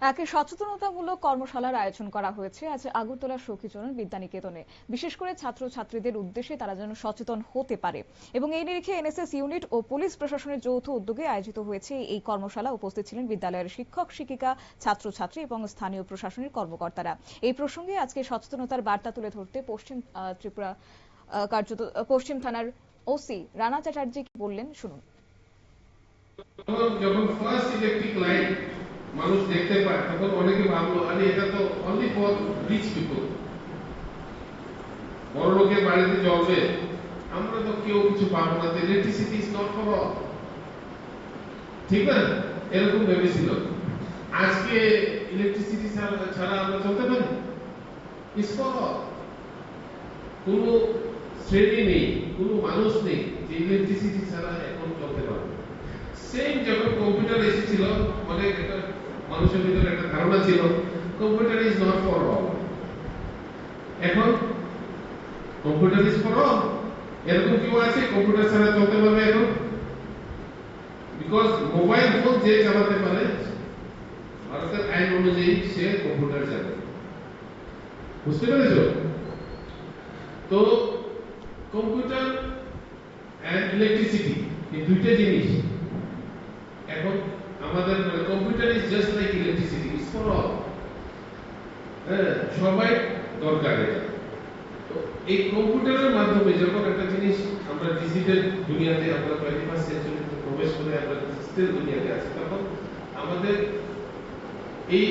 একে সচেতনতামূলক কর্মশালার আয়োজন করা হয়েছে আজ আগরতলা সখীচরণ বিদ্যানিকেতনে। বিশেষ করে ছাত্রছাত্রীদের উদ্দেশ্যে তারা যেন সচেতন হতে পারে। এবং এই নিরিখে এনএসএস ইউনিট ও পুলিশ প্রশাসনের যৌথ উদ্যোগে আয়োজিত হয়েছে এই কর্মশালা। উপস্থিত ছিলেন বিদ্যালয়ের শিক্ষক, শিক্ষিকা, ছাত্রছাত্রী এবং স্থানীয় প্রশাসনের কর্মকর্তারা। এই প্রসঙ্গে আজকে সচেতনতার বার্তা তুলে ধরতে পশ্চিম ত্রিপুরা কার্যত পশ্চিম থানার ওসি রানা চ্যাটার্জি বললেন, শুনুন। যখন ফার্স্ট ইলেকট্রিক মানুষ দেখতে পায়, তখন অনেকে ভাবলো, আরে, এটা তো অনলি ফর রিচ পিপল বড় লোকের বাড়িতে জ্বলবে আমরা তো কেউ কিছু পাবো না electricity is not for all ঠিক না? এরকম ভেবেছিল। আজকে ইলেকট্রিসিটি ছাড়া আমরা চলতে পারি? ইজ ফর অল কোনো শ্রেণি নেই, কোনো মানুষ নেই যে ইলেকট্রিসিটি ছাড়া এখন চলতে পারবে সেম যখন কম্পিউটার এসেছিল অনেক একটা মানুষের ভিতরে একটা ধারণা ছিল computer is not for all এখন কম্পিউটার ইজ ফর অল এরকম কেউ আছে? কম্পিউটার ছাড়া চলতে পারবে এখন? বিকজ মোবাইল ফোন যে চালাতে পারে, ভারতের আইন অনুযায়ী সে কম্পিউটার চালাবে। বুঝতে পেরেছ? তো কম্পিউটার ইলেকট্রিসিটি এই দুইটা জিনিস আমাদের মানে computer is just like electricity is for all সবাই দরকার এটা। তো এই কম্পিউটারের মাধ্যমে যখন একটা জিনিস আমরা ডিজিটাল দুনিয়াতে, আমরা টোয়েন্টি ফার্স্ট সেঞ্চুরিতে প্রবেশ করে আমরা ডিজিটাল দুনিয়াতে আছি, তখন আমাদের এই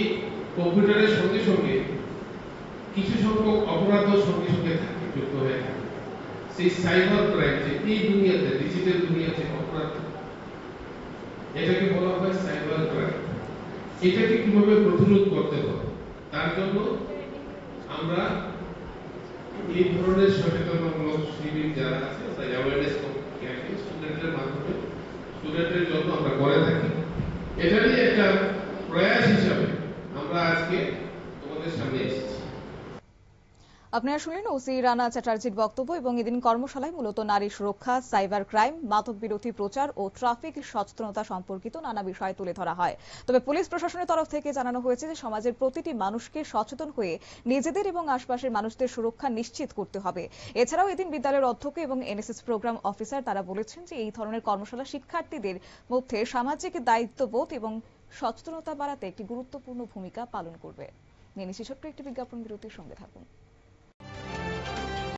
কম্পিউটারের সঙ্গে সঙ্গে কিছু সংখ্যক অপরাধও সঙ্গে সঙ্গে থাকে, যুক্ত হয়ে থাকে। সেই সাইবার ক্রাইম যে এই দুনিয়াতে ডিজিটাল দুনিয়াতে অপরাধ এটাকে বলা হয় সাইবার ক্রাইম এটাকে কীভাবে প্রতিরোধ করতে হবে তার জন্য আমরা এই ধরনের সচেতনতামূলক শিবির যারা আছে তাই অ্যাওয়ারনেস ক্যাম্পেইন স্টুডেন্টদের মাধ্যমে স্টুডেন্টের জন্য আমরা করে থাকি। এটারই একটা প্রয়াস হিসাবে আমরা আজকে তোমাদের সামনে এসেছি। আপনারা শুনলেন ওসি রানা চ্যাটার্জির বক্তব্য এবং এদিন কর্মশালায় মূলত নারী সুরক্ষা, সাইবার ক্রাইম মাদক বিরোধী প্রচার ও ট্রাফিক সচেতনতা সম্পর্কিত নানা বিষয় তুলে ধরা হয়। তবে পুলিশ প্রশাসনের তরফ থেকে জানানো হয়েছে যে সমাজের প্রতিটি মানুষকে সচেতন হয়ে নিজেদের এবং আশপাশের মানুষদের সুরক্ষা নিশ্চিত করতে হবে। এছাড়াও এদিন বিদ্যালয়ের অধ্যক্ষ এবং এনএসএস প্রোগ্রাম অফিসার তারা বলেছেন যে এই ধরনের কর্মশালা শিক্ষার্থীদের মধ্যে সামাজিক দায়িত্ববোধ এবং সচেতনতা বাড়াতে একটি গুরুত্বপূর্ণ ভূমিকা পালন করবে। নিয়ে নিচ্ছি একটি বিজ্ঞাপন বিরতির সঙ্গে থাকুন।